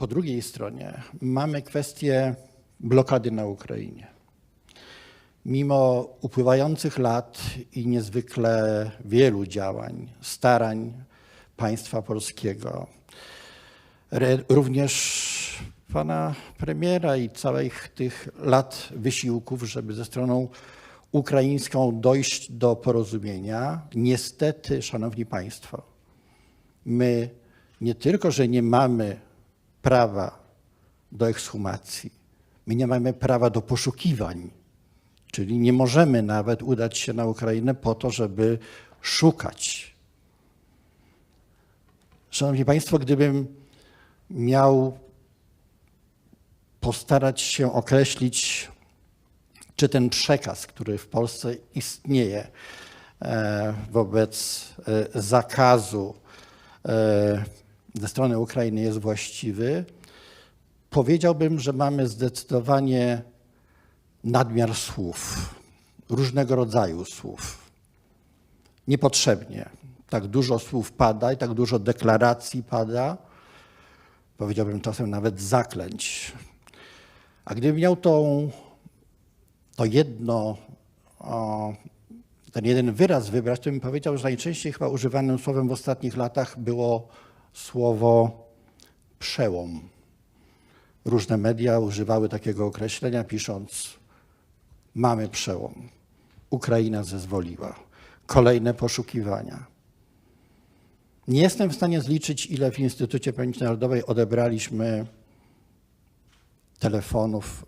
Po drugiej stronie mamy kwestię blokady na Ukrainie. Mimo upływających lat i niezwykle wielu działań, starań państwa polskiego, również pana premiera i całych tych lat wysiłków, żeby ze stroną ukraińską dojść do porozumienia, niestety, szanowni państwo, my nie tylko, że nie mamy prawa do ekshumacji, my nie mamy prawa do poszukiwań, czyli nie możemy nawet udać się na Ukrainę po to, żeby szukać. Szanowni Państwo, gdybym miał postarać się określić, czy ten przekaz, który w Polsce istnieje e, wobec e, zakazu e, ze strony Ukrainy jest właściwy, powiedziałbym, że mamy zdecydowanie nadmiar słów, różnego rodzaju słów. Niepotrzebnie. Tak dużo słów pada i tak dużo deklaracji pada, powiedziałbym czasem nawet zaklęć. A gdybym miał tą, to jedno, ten jeden wyraz wybrać, to bym powiedział, że najczęściej chyba używanym słowem w ostatnich latach było słowo przełom. Różne media używały takiego określenia, pisząc: Mamy przełom. Ukraina zezwoliła. Kolejne poszukiwania. Nie jestem w stanie zliczyć, ile w Instytucie Pamięci Narodowej odebraliśmy telefonów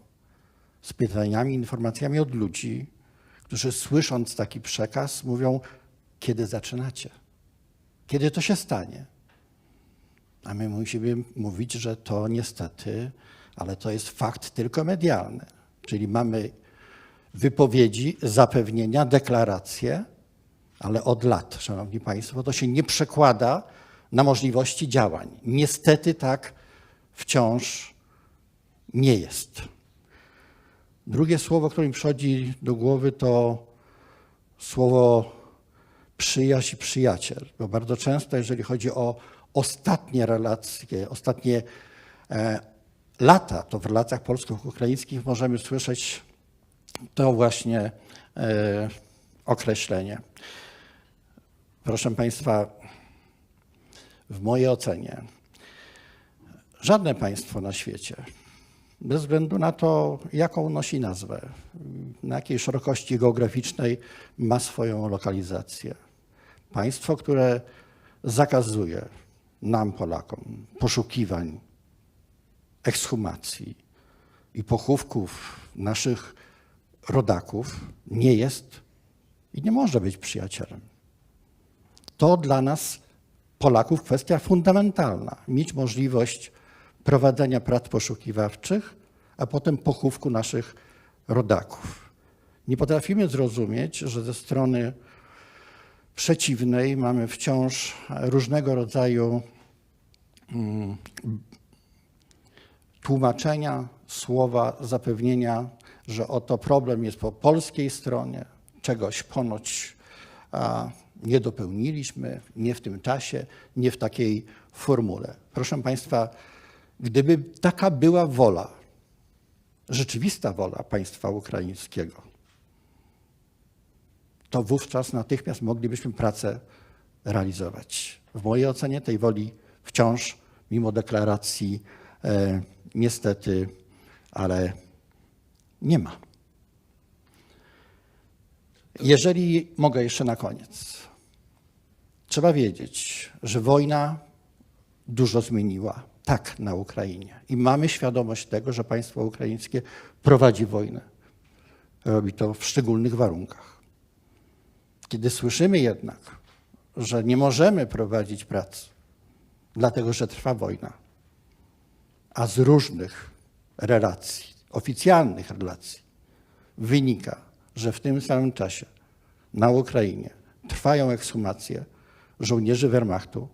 z pytaniami, informacjami od ludzi, którzy słysząc taki przekaz mówią, kiedy zaczynacie? Kiedy to się stanie? A my musimy mówić, że to niestety, ale to jest fakt tylko medialny. Czyli mamy wypowiedzi, zapewnienia, deklaracje, ale od lat, Szanowni Państwo, to się nie przekłada na możliwości działań. Niestety tak wciąż nie jest. Drugie słowo, które mi przychodzi do głowy, to słowo przyjaźń przyjaciel. Bo bardzo często, jeżeli chodzi o ostatnie relacje, ostatnie e, lata, to w relacjach polsko-ukraińskich możemy słyszeć to właśnie e, określenie. Proszę Państwa, w mojej ocenie żadne państwo na świecie, bez względu na to, jaką nosi nazwę, na jakiej szerokości geograficznej ma swoją lokalizację. Państwo, które zakazuje nam, Polakom, poszukiwań, ekshumacji i pochówków naszych rodaków, nie jest i nie może być przyjacielem. To dla nas, Polaków, kwestia fundamentalna. Mieć możliwość prowadzenia prac poszukiwawczych, a potem pochówku naszych rodaków. Nie potrafimy zrozumieć, że ze strony przeciwnej mamy wciąż różnego rodzaju mm, tłumaczenia, słowa, zapewnienia, że oto problem jest po polskiej stronie, czegoś ponoć nie dopełniliśmy, nie w tym czasie, nie w takiej formule. Proszę Państwa, gdyby taka była wola, rzeczywista wola państwa ukraińskiego, to wówczas natychmiast moglibyśmy pracę realizować. W mojej ocenie tej woli wciąż, mimo deklaracji, e, niestety, ale nie ma. Jeżeli mogę jeszcze na koniec, trzeba wiedzieć, że wojna dużo zmieniła, tak, na Ukrainie. I mamy świadomość tego, że państwo ukraińskie prowadzi wojnę. Robi to w szczególnych warunkach. Kiedy słyszymy jednak, że nie możemy prowadzić prac, dlatego że trwa wojna, a z różnych relacji, oficjalnych relacji, wynika, że w tym samym czasie na Ukrainie trwają ekshumacje żołnierzy Wehrmachtu,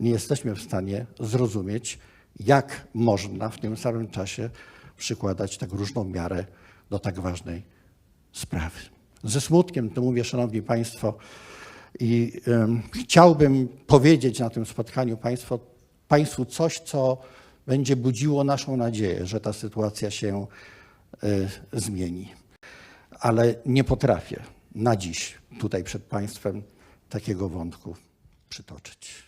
nie jesteśmy w stanie zrozumieć, jak można w tym samym czasie przykładać tak różną miarę do tak ważnej sprawy. Ze smutkiem to mówię, Szanowni Państwo, i um, chciałbym powiedzieć na tym spotkaniu Państwu Państwu coś, co będzie budziło naszą nadzieję, że ta sytuacja się y, zmieni. Ale nie potrafię na dziś tutaj przed Państwem takiego wątku przytoczyć.